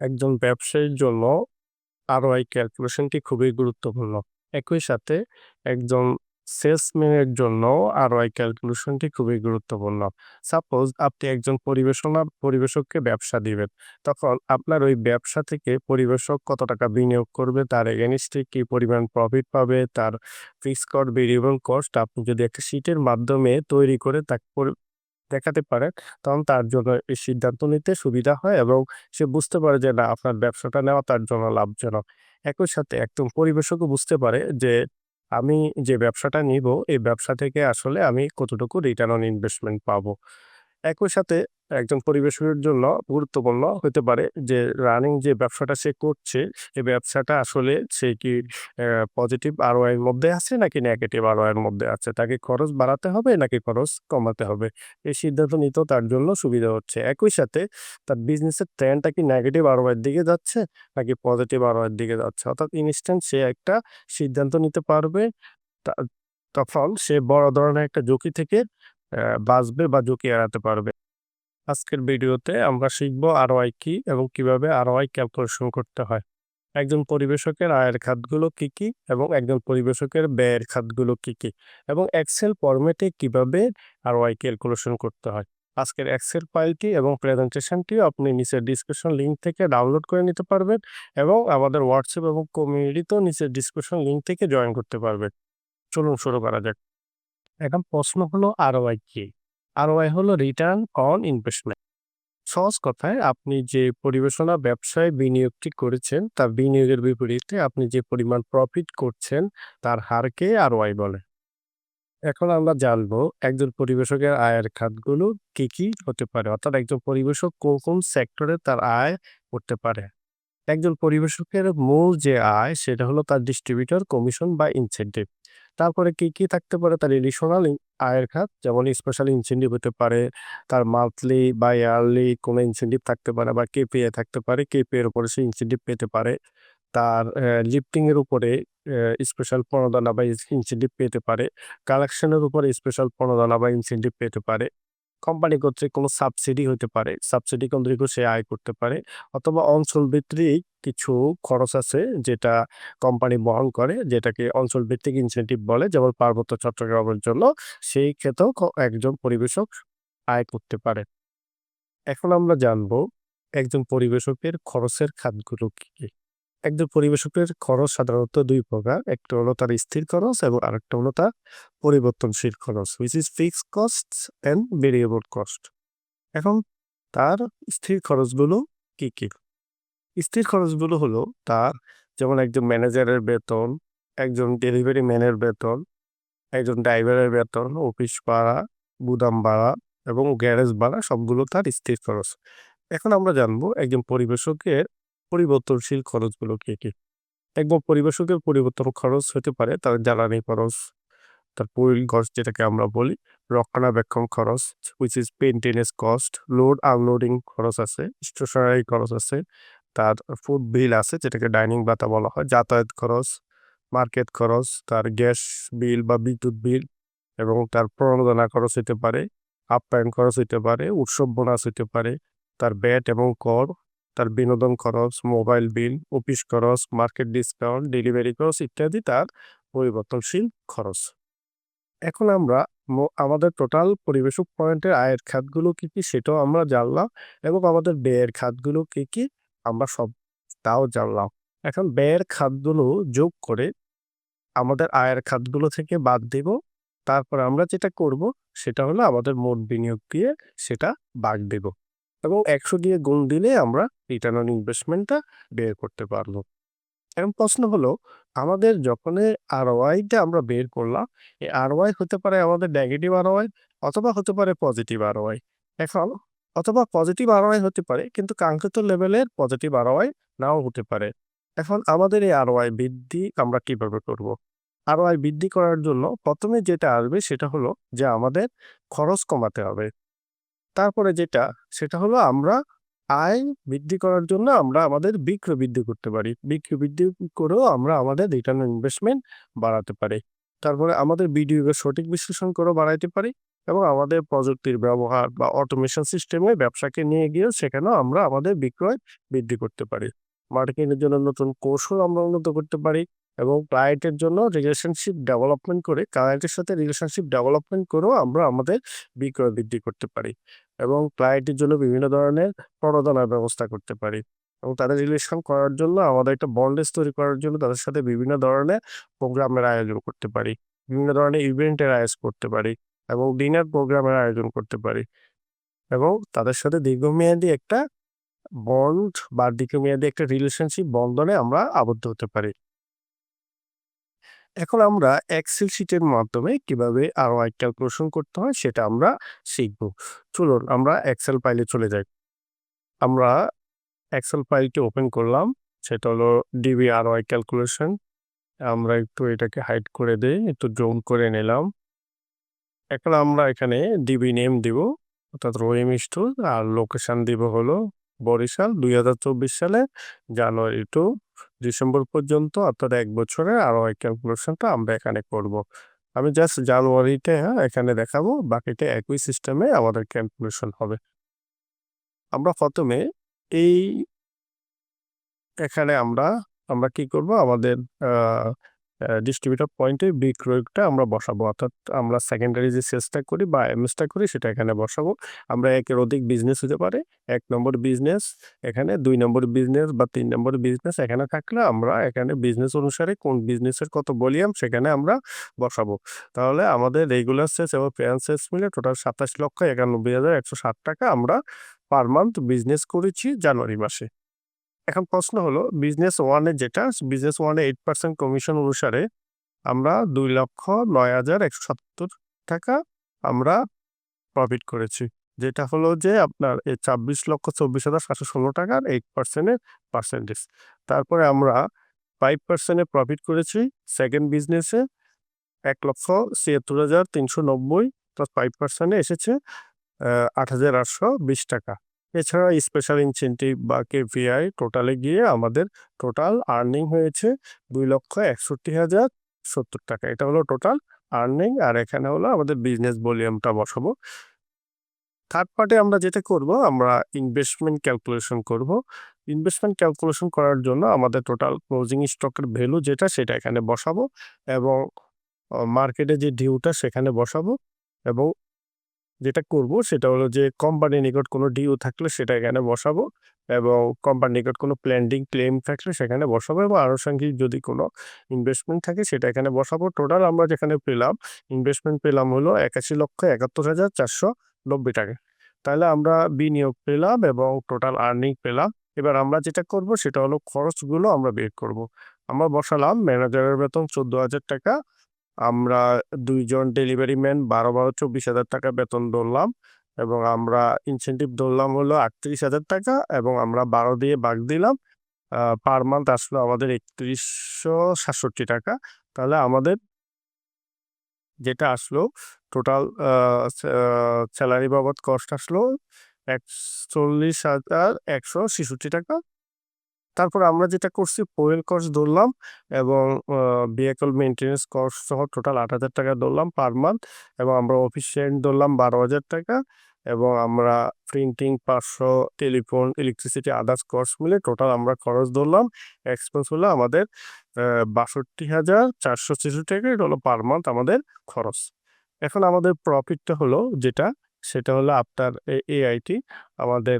একজন ব্যবসায়ীর জন্য ROI ক্যালকুলেশনটি খুবই গুরুত্বপূর্ণ। একই সাথে একজন সেলসম্যানের জন্য ROI ক্যালকুলেশনটি খুবই গুরুত্বপূর্ণ। সাপোজ আপনি একজন পরিবেশনা পরিবেশককে ব্যবসা দিবেন। তখন আপনার ওই ব্যবসা থেকে পরিবেশক কত টাকা বিনিয়োগ করবে, তার এগেইনস্ট এ কি পরিমাণ প্রফিট পাবে, তার ফিক্সড কস্ট, ভেরিয়েবল কস্ট আপনি যদি একটা শিটের মাধ্যমে তৈরি করে তাকে দেখাতে পারেন, তখন তার জন্য এই সিদ্ধান্ত নিতে সুবিধা হয় এবং সে বুঝতে পারে যে না আপনার ব্যবসাটা নেওয়া তার জন্য লাভজনক। একই সাথে একদম পরিবেশকও বুঝতে পারে যে আমি যে ব্যবসাটা নিব, এই ব্যবসা থেকে আসলে আমি কতটুকু রিটার্ন অন ইনভেস্টমেন্ট পাবো। একই সাথে একজন পরিবেশকের জন্য গুরুত্বপূর্ণ হতে পারে যে রানিং যে ব্যবসাটা সে করছে, এই ব্যবসাটা আসলে সে কি পজিটিভ ROI এর মধ্যে আছে নাকি নেগেটিভ ROI এর মধ্যে আছে। তাকে খরচ বাড়াতে হবে নাকি খরচ কমাতে হবে। এই সিদ্ধান্ত নিতেও তার জন্য সুবিধা হচ্ছে। একই সাথে তার বিজনেসের ট্রেন্ডটা কি নেগেটিভ ROI এর দিকে যাচ্ছে নাকি পজিটিভ ROI এর দিকে যাচ্ছে। অর্থাৎ ইনস্ট্যান্ট সে একটা সিদ্ধান্ত নিতে পারবে। তখন সে বড় ধরনের একটা ঝুঁকি থেকে বাঁচবে বা ঝুঁকি এড়াতে পারবে। আজকের ভিডিওতে আমরা শিখব ROI কি এবং কীভাবে ROI ক্যালকুলেশন করতে হয়। একজন পরিবেশকের আয়ের খাতগুলো কি, কি এবং একজন পরিবেশকের ব্যয়ের খাতগুলো কি, কি এবং এক্সেল ফরম্যাটে কীভাবে ROI ক্যালকুলেশন করতে হয়। আজকের এক্সেল ফাইলটি এবং প্রেজেন্টেশনটিও আপনি নিচের ডিসক্রিপশন লিঙ্ক থেকে ডাউনলোড করে নিতে পারবেন এবং আমাদের হোয়াটসঅ্যাপ এবং কমিউনিটিতেও নিচের ডিসক্রিপশন লিঙ্ক থেকে জয়েন করতে পারবেন। চলুন শুরু করা যাক। এখন প্রশ্ন হলো ROI কি? ROI হলো রিটার্ন অন ইনভেস্টমেন্ট। সহজ কথায় আপনি যে পরিবেশনা ব্যবসায় বিনিয়োগটি করেছেন, তার বিনিয়োগের বিপরীতে আপনি যে পরিমাণ প্রফিট করছেন, তার হারকে ROI বলে। এখন আমরা জানব একজন পরিবেশকের আয়ের খাতগুলো কি, কি হতে পারে। অর্থাৎ একজন পরিবেশক কোন, কোন সেক্টরে তার আয় করতে পারে। একজন পরিবেশকের মূল যে আয় সেটা হলো তার ডিস্ট্রিবিউটর কমিশন বা ইনসেনটিভ। তারপরে কি, কি থাকতে পারে তার এডিশনাল আয়ের খাত যেমন স্পেশাল ইনসেন্টিভ হতে পারে, তার মান্থলি বা ইয়ারলি কোনো ইনসেন্টিভ থাকতে পারে বা কেপিআই থাকতে পারে। কেপিআই এর উপরে সে ইনসেন্টিভ পেতে পারে। তার লিফটিং এর উপরে স্পেশাল প্রণোদনা বা ইনসেন্টিভ পেতে পারে। কালেকশনের উপরে স্পেশাল প্রণোদনা বা ইনসেন্টিভ পেতে পারে। কোম্পানি কর্তৃক কোনো সাবসিডি হতে পারে। সাবসিডি কেন্দ্রিকও সে আয় করতে পারে অথবা অঞ্চল ভিত্তিক কিছু খরচ আছে যেটা কোম্পানি বহন করে, যেটাকে অঞ্চল ভিত্তিক ইনসেন্টিভ বলে, যেমন পার্বত্য চট্টগ্রামের জন্য সেই ক্ষেত্রেও একজন পরিবেশক আয় করতে পারে। এখন আমরা জানব, একজন পরিবেশকের খরচের খাতগুলো কী কি? একজন পরিবেশকের খরচ সাধারণত দুই প্রকার। একটা হলো তার স্থির খরচ এবং আরেকটা হলো তার পরিবর্তনশীল খরচ which is fixed cost and variable cost এখন তার স্থির খরচগুলো কি, কি? স্থির খরচগুলো হলো তার যেমন একজন ম্যানেজারের বেতন, একজন ডেলিভারি ম্যানের বেতন, একজন ড্রাইভারের বেতন, অফিস ভাড়া, গুদাম ভাড়া এবং গ্যারেজ ভাড়া সবগুলো তার স্থির খরচ। এখন আমরা জানব একজন পরিবেশকের পরিবর্তনশীল খরচগুলো কি, কি? একজন পরিবেশকের পরিবর্তন খরচ হতে পারে তার জ্বালানি খরচ, তার পরিল কস্ট যেটাকে আমরা বলি, রক্ষণাবেক্ষণ খরচ which is maintenance cost, load unloading খরচ আছে, স্টেশনারি খরচ আছে, তার ফুড বিল আছে যেটাকে ডাইনিং ভাতা বলা হয়, যাতায়াত খরচ, মার্কেট খরচ, তার গ্যাস বিল বা বিদ্যুৎ বিল এবং তার প্রণোদনা খরচ হইতে পারে, আপ্যায়ন খরচ হইতে পারে, উৎসব বোনাস হইতে পারে, তার ব্যাট এবং কর, তার বিনোদন খরচ, মোবাইল বিল, অফিস খরচ, মার্কেট ডিসকাউন্ট, ডেলিভারি খরচ ইত্যাদি তার পরিবর্তনশীল খরচ। এখন আমরা আমাদের টোটাল পরিবেশক পয়েন্টের আয়ের খাতগুলো কি, কি সেটাও আমরা জানলাম এবং আমাদের ব্যয়ের খাতগুলো কি, কি আমরা সব তাও জানলাম। এখন ব্যয়ের খাতগুলো যোগ করে আমাদের আয়ের খাতগুলো থেকে বাদ দিব। তারপর আমরা যেটা করব সেটা হলো আমাদের মোট বিনিয়োগ দিয়ে সেটা বাদ দেব এবং ১০০ দিয়ে গুণ দিলে আমরা রিটার্ন অন ইনভেস্টমেন্টটা বের করতে পারব। এখন প্রশ্ন হলো আমাদের যখন ROI আমরা বের করলাম, এই ROI হতে পারে আমাদের নেগেটিভ ROI অথবা হতে পারে পজিটিভ ROI। এখন অথবা পজিটিভ ROI হতে পারে কিন্তু কাঙ্ক্ষিত লেভেলের পজিটিভ ROI নাও হতে পারে। এখন আমাদের এই ROI বৃদ্ধি আমরা কীভাবে করব? ROI বৃদ্ধি করার জন্য প্রথমে যেটা আসবে সেটা হলো যে আমাদের খরচ কমাতে হবে। তারপরে যেটা, সেটা হলো আমরা আয় বৃদ্ধি করার জন্য আমরা আমাদের বিক্রয় বৃদ্ধি করতে পারি। বিক্রয় বৃদ্ধি করেও আমরা আমাদের রিটার্ন ইনভেস্টমেন্ট বাড়াতে পারি। তারপরে আমাদের বিনিয়োগের সঠিক বিশ্লেষণ করেও বাড়াইতে পারি এবং আমাদের প্রযুক্তির ব্যবহার বা অটোমেশন সিস্টেমে ব্যবসাকে নিয়ে গিয়ে সেখানেও আমরা আমাদের বিক্রয় বৃদ্ধি করতে পারি মার্কেটের জন্য নতুন কৌশল আমরা উন্নত করতে পারি এবং ক্লায়েন্টের জন্য রিলেশনশিপ ডেভেলপমেন্ট করে ক্লায়েন্টের সাথে রিলেশনশিপ ডেভেলপমেন্ট করেও আমরা আমাদের বিক্রয় বৃদ্ধি করতে পারি এবং ক্লায়েন্টের জন্য বিভিন্ন ধরনের প্রণোদনার ব্যবস্থা করতে পারি এবং তাদের রিলেশন করার জন্য আমাদের একটা বন্ডেজ তৈরি করার জন্য তাদের সাথে বিভিন্ন ধরনের প্রোগ্রামের আয়োজন করতে পারি, বিভিন্ন ধরনের ইভেন্টের আয়োজন করতে পারি এবং ডিনার প্রোগ্রামের আয়োজন করতে পারি এবং তাদের সাথে দীর্ঘমেয়াদী একটা বন্ড বা দীর্ঘমেয়াদী একটা রিলেশনশিপ বন্ধনে আমরা আবদ্ধ হতে পারি। এখন আমরা এক্সেল শিটের মাধ্যমে কীভাবে আরওআই ক্যালকুলেশন করতে হয় সেটা আমরা শিখব। চলুন আমরা এক্সেল ফাইলে চলে যাই। আমরা এক্সেল ফাইলটি ওপেন করলাম, সেটা হলো ডিবি আরওআই ক্যালকুলেশন আমরা একটু এটাকে হাইড করে দিই, একটু জুম করে নিলাম। এখন আমরা এখানে ডিবি নেম দিব, অর্থাৎ রহিম স্টোর আর লোকেশন দিব হলো বরিশাল দুই সালে জানুয়ারি টু ডিসেম্বর পর্যন্ত অর্থাৎ এক বছরের আরও এক ক্যালকুলেশনটা আমরা এখানে করব। আমি জাস্ট জানুয়ারিতে হ্যাঁ এখানে দেখাবো, বাকিটা একই সিস্টেমে আমাদের ক্যালকুলেশন হবে আমরা প্রথমে এই এখানে আমরা আমরা কি করব আমাদের ডিস্ট্রিবিউটর পয়েন্টে বিক্রয়টা আমরা বসাবো। অর্থাৎ আমরা সেকেন্ডারি যে সেলসটা করি বা এমএসটা করি, সেটা এখানে বসাবো। আমরা একের অধিক বিজনেস হতে পারে। এক নম্বর বিজনেস এখানে দুই নম্বর বিজনেস বা তিন নম্বর বিজনেস এখানে থাকলে আমরা এখানে বিজনেস অনুসারে কোন বিজনেসের কত ভলিউম সেখানে আমরা বসাবো। তাহলে আমাদের রেগুলার সেলস এবং ফেয়ার সেলস মিলে টোটাল সাতাশ লক্ষ একানব্বই হাজার একশো ষাট টাকা আমরা পার মান্থ বিজনেস করেছি জানুয়ারি মাসে। এখন প্রশ্ন হলো বিজনেস ওয়ানে যেটা বিজনেস ওয়ানে এইট পার্সেন্ট কমিশন অনুসারে আমরা দুই লক্ষ নয় হাজার একশো সত্তর টাকা আমরা প্রফিট করেছি। যেটা হলো যে আপনার এই ছাব্বিশ লক্ষ চব্বিশ হাজার সাতশো ষোলো টাকার এইট পার্সেন্টের পার্সেন্টেজ তারপরে আমরা ফাইভ পার্সেন্টে প্রফিট করেছি সেকেন্ড বিজনেসে এক লক্ষ ছিয়াত্তর হাজার তিনশো নব্বই প্লাস ফাইভ পার্সেন্টে এসেছে আট হাজার আটশো বিশ টাকা। এছাড়া স্পেশাল ইনসেন্টিভ বা কেভিআই টোটালে গিয়ে আমাদের টোটাল আর্নিং হয়েছে দুই লক্ষ একষট্টি হাজার সত্তর টাকা। এটা হলো টোটাল আর্নিং আর এখানে হলো আমাদের বিজনেস ভলিউমটা বসাবো। থার্ড পার্টে আমরা যেটা করব, আমরা ইনভেস্টমেন্ট ক্যালকুলেশন করব। ইনভেস্টমেন্ট ক্যালকুলেশন করার জন্য আমাদের টোটাল ক্লোজিং স্টকের ভ্যালু যেটা, সেটা এখানে বসাবো এবং মার্কেটে যে ডিউটা সেখানে বসাবো এবং যেটা করব সেটা হলো যে কোম্পানির নিকট কোনো ডিউ থাকলে সেটা এখানে বসাবো এবং কোম্পানির নিকট কোনো প্ল্যান্ডিং ক্লেম থাকলে সেখানে বসাবো এবং আনুষঙ্গিক যদি কোনো ইনভেস্টমেন্ট থাকে সেটা এখানে বসাবো। টোটাল আমরা যেখানে পেলাম ইনভেস্টমেন্ট পেলাম হলো একাশি লক্ষ একাত্তর হাজার চারশো নব্বই টাকা। তাহলে আমরা বিনিয়োগ পেলাম এবং টোটাল আর্নিং পেলাম। এবার আমরা যেটা করব সেটা হলো খরচগুলো আমরা বের করব। আমরা বসালাম ম্যানেজারের বেতন চোদ্দ হাজার টাকা আমরা দুইজন ডেলিভারি ম্যান বারো বারো চব্বিশ হাজার টাকা বেতন ধরলাম এবং আমরা ইনসেন্টিভ ধরলাম হলো আটত্রিশ হাজার টাকা এবং আমরা বারো দিয়ে বাঘ দিলাম। পার মান্থ আসলো আমাদের একত্রিশশো সাতষট্টি টাকা। তাহলে আমাদের যেটা আসলো টোটাল স্যালারি বাবদ কস্ট আসলো একচল্লিশ হাজার একশো ছেষট্টি টাকা। তারপর আমরা যেটা করছি পোয়েল কস্ট ধরলাম এবং ভেহিকল মেনটেন্যান্স কস্ট সহ টোটাল আট হাজার টাকা ধরলাম পার মান্থ এবং আমরা অফিস রেন্ট ধরলাম বারো হাজার টাকা এবং আমরা প্রিন্টিং পাঁচশো টেলিফোন ইলেকট্রিসিটি আদার্স কস্ট মিলে টোটাল আমরা খরচ ধরলাম। এক্সপেন্স হলো আমাদের বাষট্টি হাজার চারশো ছেষট্টি টাকা, এটা হলো পার মান্থ আমাদের খরচ। এখন আমাদের প্রফিটটা হলো যেটা, সেটা হলো আপনার এআইটি আমাদের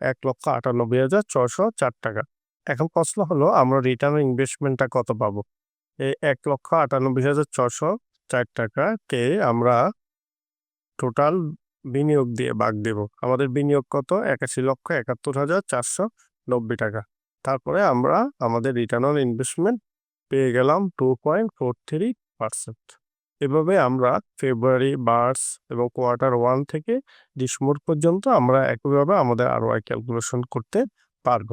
এক লক্ষ আটানব্বই হাজার ছশো চার টাকা। এখন প্রশ্ন হলো, আমরা রিটার্ন ইনভেস্টমেন্টটা কত পাবো? এই এক লক্ষ আটানব্বই হাজার ছশো চার টাকাকে আমরা টোটাল বিনিয়োগ দিয়ে বাগ দেব। আমাদের বিনিয়োগ কত? একাশি লক্ষ একাত্তর হাজার চারশো নব্বই টাকা। তারপরে আমরা আমাদের রিটার্ন অন ইনভেস্টমেন্ট পেয়ে গেলাম two point four three percent এভাবে আমরা ফেব্রুয়ারি মার্চ এবং কোয়ার্টার ওয়ান থেকে ডিসেম্বর পর্যন্ত আমরা একইভাবে আমাদের আরও ক্যালকুলেশন করতে পারব।